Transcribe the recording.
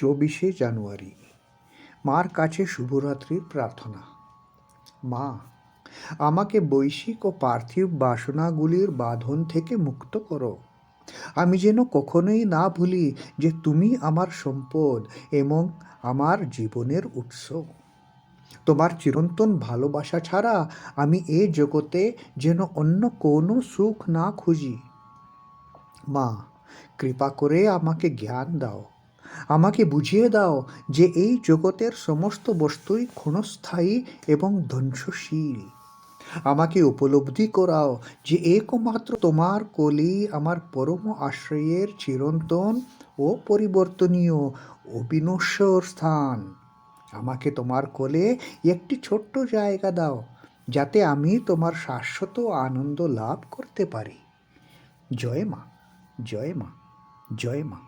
চব্বিশে জানুয়ারি। মার কাছে শুভরাত্রির প্রার্থনা। মা, আমাকে বৈশ্বিক ও পার্থিব বাসনাগুলির বাঁধন থেকে মুক্ত করো। আমি যেন কখনোই না ভুলি যে তুমি আমার সম্পদ এবং আমার জীবনের উৎস। তোমার চিরন্তন ভালোবাসা ছাড়া আমি এ জগতে যেন অন্য কোনো সুখ না খুঁজি। মা, কৃপা করে আমাকে জ্ঞান দাও। আমাকে বুঝিয়ে দাও যে এই জগতের সমস্ত বস্তুই ক্ষণস্থায়ী এবং ধ্বংসশীল। আমাকে উপলব্ধি করাও যে একমাত্র তোমার কলি আমার পরম আশ্রয়ের চিরন্তন ও পরিবর্তনীয় অবিনশ্বর স্থান। আমাকে তোমার কোলে একটি ছোট্ট জায়গা দাও, যাতে আমি তোমার শাশ্বত আনন্দ লাভ করতে পারি। জয় মা জয় মা জয় মা।